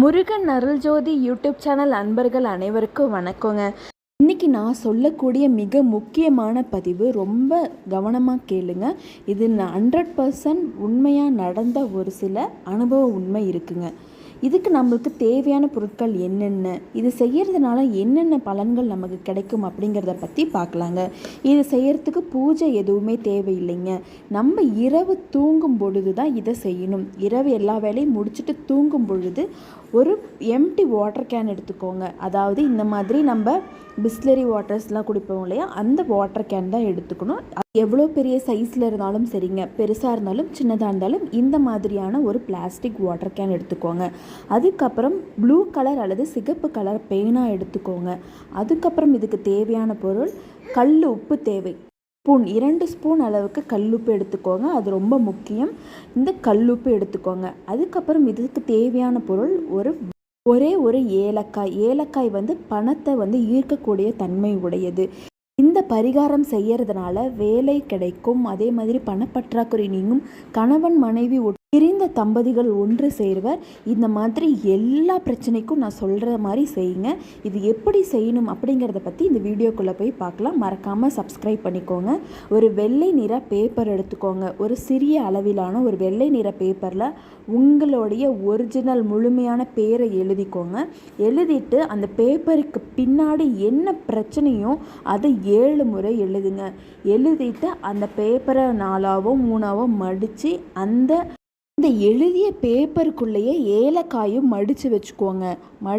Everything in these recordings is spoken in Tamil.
முருகன் அருள்ஜோதி யூடியூப் சேனல் அன்பர்கள் அனைவருக்கும் வணக்கங்க. இன்றைக்கி நான் சொல்லக்கூடிய மிக முக்கியமான பதிவு ரொம்ப கவனமாக கேளுங்க. இது ஹண்ட்ரட் பர்சன்ட் உண்மையாக நடந்த ஒரு சில அனுபவ உண்மை இருக்குங்க. இதுக்கு நம்மளுக்கு தேவையான பொருட்கள் என்னென்ன இது செய்கிறதுனால என்னென்ன பலன்கள் நமக்கு கிடைக்கும் அப்படிங்கிறத பற்றி பார்க்கலாங்க. இது செய்கிறதுக்கு பூஜை எதுவுமே தேவையில்லைங்க. நம்ம இரவு தூங்கும் பொழுது தான் இதை செய்யணும். இரவு எல்லா வேலையும் முடிச்சுட்டு தூங்கும் பொழுது ஒரு எம்டி வாட்டர் கேன் எடுத்துக்கோங்க. அதாவது இந்த மாதிரி நம்ம பிஸ்லரி வாட்டர்ஸ்லாம் குடிப்போம் இல்லையா? அந்த வாட்டர் கேன் தான் எடுத்துக்கணும். அது எவ்வளோ பெரிய சைஸில் இருந்தாலும் சரிங்க. பெருசாக இருந்தாலும் சின்னதாக இருந்தாலும் இந்த மாதிரியான ஒரு பிளாஸ்டிக் வாட்டர் கேன் எடுத்துக்கோங்க. அதுக்கப்புறம் ப்ளூ கலர் அல்லது சிகப்பு கலர் பெயினாக எடுத்துக்கோங்க. அதுக்கப்புறம் இதுக்கு தேவையான பொருள் கல் உப்பு தேவை. ஸ்பூன் இரண்டு ஸ்பூன் அளவுக்கு கல்லுப்பு எடுத்துக்கோங்க. அது ரொம்ப முக்கியம். இந்த கல்லுப்பு எடுத்துக்கோங்க. அதுக்கப்புறம் இதுக்கு தேவையான பொருள் ஒரு ஒரே ஒரு ஏலக்காய். ஏலக்காய் வந்து பணத்தை வந்து ஈர்க்கக்கூடிய தன்மை உடையது. இந்த பரிகாரம் செய்யறதுனால வேலை கிடைக்கும். அதே மாதிரி பணப்பற்றாக்குறை நீங்கும். கணவன் மனைவி பிரிந்த தம்பதிகள் ஒன்று சேர்வர். இந்த மாதிரி எல்லா பிரச்சனைக்கும் நான் சொல்கிற மாதிரி செய்யுங்க. இது எப்படி செய்யணும் அப்படிங்கிறத பற்றி இந்த வீடியோக்குள்ளே போய் பார்க்கலாம். மறக்காமல் சப்ஸ்கிரைப் பண்ணிக்கோங்க. ஒரு வெள்ளை நிற பேப்பர் எடுத்துக்கோங்க. ஒரு சிறிய அளவிலான ஒரு வெள்ளை நிற பேப்பரில் உங்களுடைய ஒரிஜினல் முழுமையான பேரை எழுதிக்கோங்க. எழுதிட்டு அந்த பேப்பருக்கு பின்னாடி என்ன பிரச்சனையோ அதை ஏழு முறை எழுதுங்க. எழுதிட்டு அந்த பேப்பரை நாலாவோ மூணாவோ மடித்து அந்த இந்த எழுதிய பேப்பருக்குள்ளேயே ஏலக்காயும் மடித்து வச்சுக்கோங்க.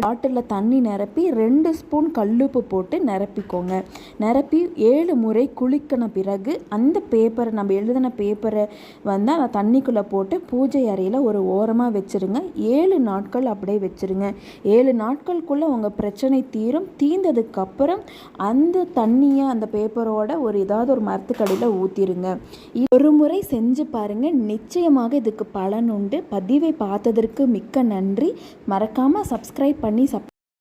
பாட்டில் தண்ணி நிரப்பி ரெண்டு ஸ்பூன் கல்லுப்பு போட்டு நிரப்பிக்கோங்க. நிரப்பி ஏழு முறை குளிக்கின பிறகு அந்த பேப்பரை நம்ம எழுதின பேப்பரை வந்து அந்த தண்ணிக்குள்ளே போட்டு பூஜை அறையில் ஒரு ஓரமாக வச்சுருங்க. ஏழு நாட்கள் அப்படியே வச்சுருங்க. ஏழு நாட்களுக்குள்ளே உங்கள் பிரச்சனை தீரும். தீர்ந்ததுக்கப்புறம் அந்த தண்ணியை அந்த பேப்பரோட ஒரு ஏதாவது ஒரு மரத்துக்கடியில் ஊற்றிடுங்க ஒரு முறை செஞ்சு பாருங்கள் நிச்சயமாக இதுக்கு பலன் உண்டு. பதிவை பார்த்ததற்கு மிக்க நன்றி. மறக்காமல் சப்ஸ்கிரைப் பண்ணி சப்